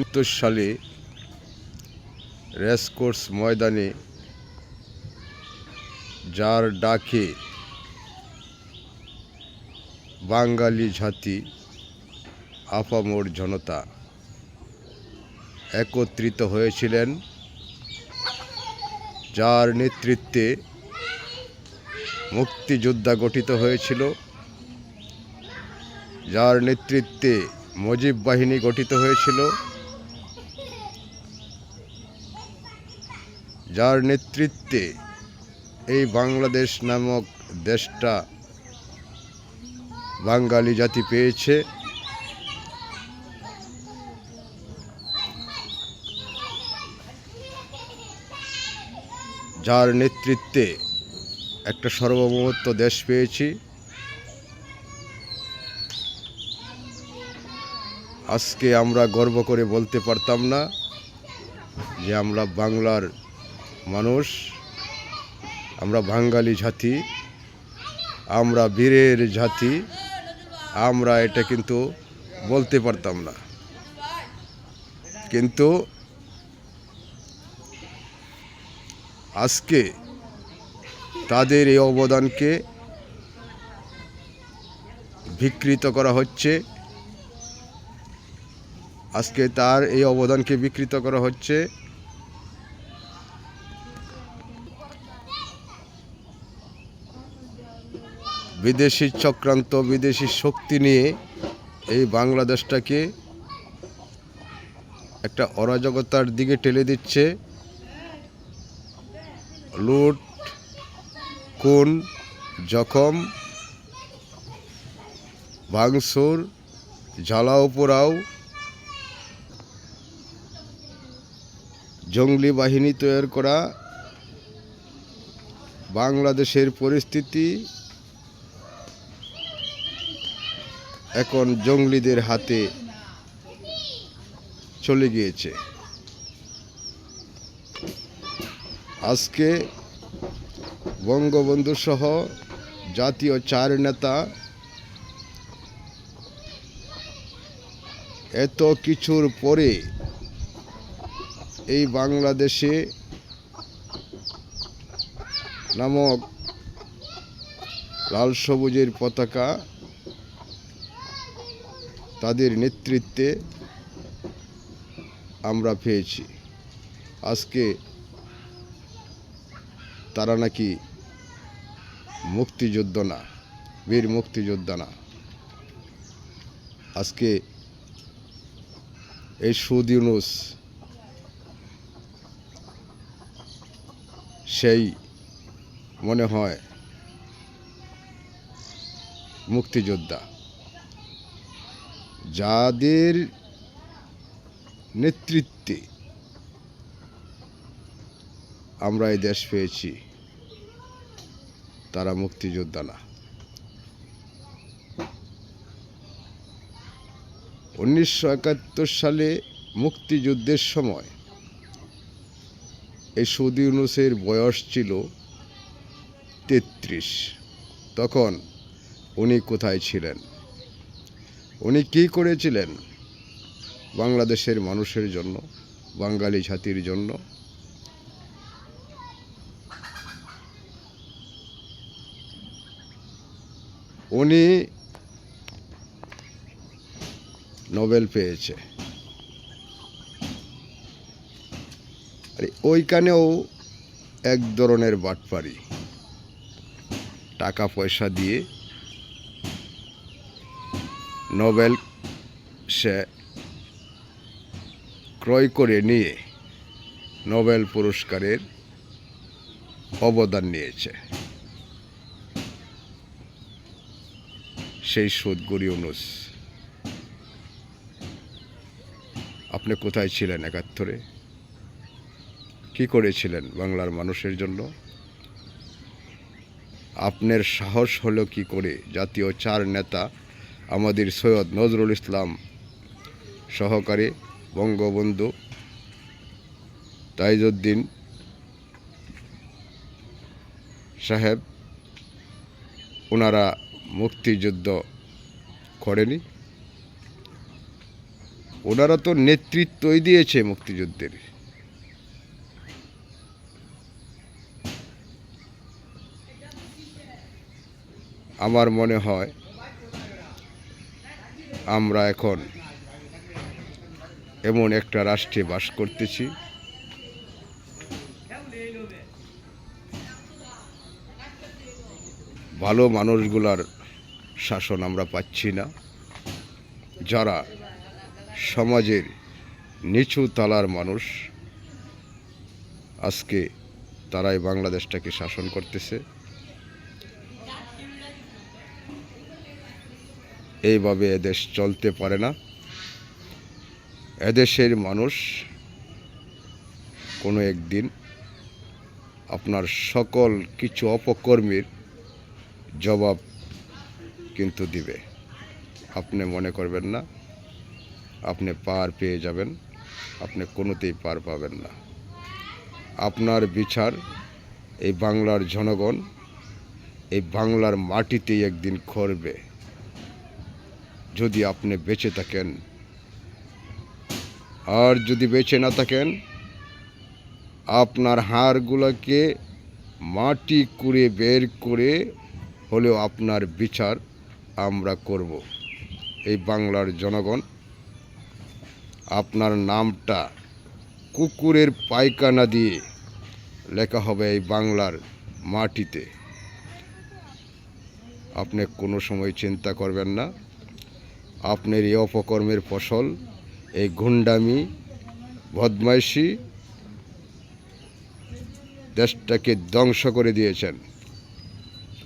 উনত্রিশ সালে রেসকোর্স ময়দানে যার ডাকে বাঙালি জাতি, আপামোর জনতা একত্রিত হয়েছিলেন, যার নেতৃত্বে মুক্তিযোদ্ধা গঠিত হয়েছিল, যার নেতৃত্বে মুজিব বাহিনী গঠিত হয়েছিল যার নেতৃত্বে এই বাংলাদেশ নামক দেশটা বাঙালি জাতি পেয়েছে। যার নেতৃত্বে একটা সার্বভৌমত্ব দেশ পেয়েছি। আজকে আমরা গর্ব করে বলতে পারতাম না যে আমরা বাংলার মানুষ, আমরা বাঙালি জাতি, আমরা বীরের জাতি, আমরা এটা কিন্তু বলতে পারতাম না। কিন্তু আজকে তাদের এই অবদানকে বিকৃত করা হচ্ছে। আজকে তার এই অবদানকে বিকৃত করা হচ্ছে। বিদেশি চক্রান্ত, বিদেশি শক্তি নিয়ে এই বাংলাদেশটাকে একটা অরাজকতার দিকে ঠেলে দিচ্ছে। লুট, খুন, জখম ভাঙসুর জ্বালাও পোড়াও, জঙ্গলি বাহিনী তৈরি করা, বাংলাদেশের পরিস্থিতি এখন জঙ্গলিদের হাতে চলে গিয়েছে। আজকে বঙ্গবন্ধু সহ জাতীয় চার নেতা এত কিছুর পরে এই বাংলাদেশে নামক লাল সবুজের পতাকা তাদের নেতৃত্বে আমরা পেয়েছি। আজকে তারা নাকি মুক্তিযুদ্ধ না, বীর মুক্তিযোদ্ধা না। আজকে এই সুদ ইউনুস সেই মনে হয় মুক্তিযোদ্ধা। যাদের নেতৃত্বে আমরা এই দেশ পেয়েছি, তারা মুক্তিযোদ্ধা না। উনিশশো একাত্তর সালে মুক্তিযুদ্ধের সময় এই সৌদি ইউনুসের বয়স ছিল তেত্রিশ। তখন উনি কোথায় ছিলেন? উনি কী করেছিলেন? বাংলাদেশের মানুষের জন্য, বাঙালি জাতির জন্য। উনি নোবেল পেয়েছে। আর, ওইখানেও এক ধরনের বাটপারি। টাকা পয়সা দিয়ে নোবেল সে ক্রয় করে নিয়ে নোবেল পুরস্কারের অবদান নিয়েছে। সেই সুদগুরি অনুস আপনি কোথায় ছিলেন একাত্তরে? কি করেছিলেন বাংলার মানুষের জন্য? আপনার সাহস হলো কি করে জাতীয় চার নেতা আমাদের সৈয়দ নজরুল ইসলাম সহকারে বঙ্গবন্ধু তাইজউদ্দিন সাহেব, ওনারা মুক্তিযুদ্ধ করেনি। ওনারা তো নেতৃত্বই দিয়েছে মুক্তিযুদ্ধের। আমার মনে হয় আমরা এখন এমন একটা রাষ্ট্রে বাস করতেছি। ভালো মানুষগুলার শাসন আমরা পাচ্ছি না। যারা সমাজের নিচু তালার মানুষ, আজকে তারাই বাংলাদেশটাকে শাসন করতেছে। এইভাবে এদেশ চলতে পারে না। এদেশের মানুষ কোনো একদিন আপনার সকল কিছু অপকর্মীর জবাব কিন্তু দিবে। আপনি মনে করবেন না, আপনি পার পেয়ে যাবেন, আপনি কোনোতেই পার পাবেন না। আপনার বিচার এই বাংলার জনগণ এই বাংলার মাটিতেই একদিন করবে যদি আপনি বেঁচে থাকেন। আর যদি বেঁচে না থাকেন, আপনার হাড়গুলোকে মাটি করে বের করে হলেও আপনার বিচার আমরা করব। এই বাংলার জনগণ, আপনার নামটা কুকুরের পায়খানা দিয়ে লেখা হবে এই বাংলার মাটিতে। আপনি কোনো সময় চিন্তা করবেন না। আপনার এই অপকর্মের ফসল, এই গুন্ডামি, বদমাইশি দেশটাকে ধ্বংস করে দিয়েছেন।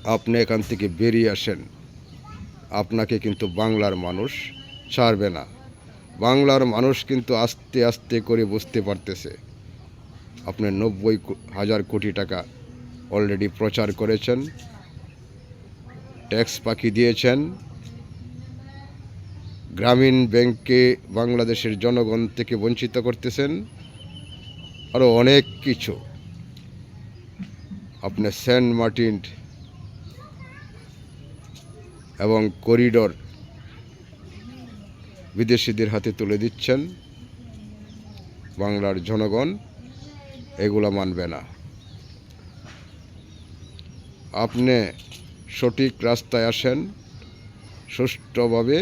আপনি এখান থেকে বেরিয়ে আসেন। আপনাকে কিন্তু বাংলার মানুষ ছাড়বে না। বাংলার মানুষ কিন্তু আস্তে আস্তে করে বুঝতে পারতেছে। আপনি নব্বই হাজার কোটি টাকা অলরেডি প্রচার করেছেন ট্যাক্স পাখি দিয়েছেন গ্রামীণ ব্যাংকে বাংলাদেশের জনগণ থেকে বঞ্চিত করতেছেন আরও অনেক কিছু। আপনি সেন্ট মার্টিন এবং করিডর বিদেশিদের হাতে তুলে দিচ্ছেন। বাংলার জনগণ এগুলো মানবে না। আপনি সঠিক রাস্তায় আসেন, সুষ্ঠুভাবে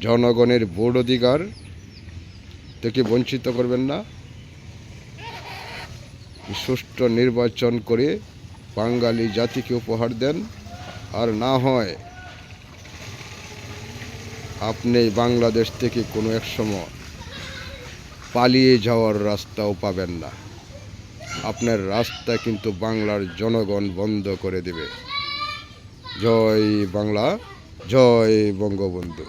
জনগণের ভোট অধিকার থেকে বঞ্চিত করবেন না। সুষ্ঠু নির্বাচন করে বাঙালি জাতিকে উপহার দেন। আর না হয় আপনি বাংলাদেশ থেকে কোনো এক সময় পালিয়ে যাওয়ার রাস্তাও পাবেন না। আপনার রাস্তা কিন্তু বাংলার জনগণ বন্ধ করে দেবে। জয় বাংলা, জয় বঙ্গবন্ধু।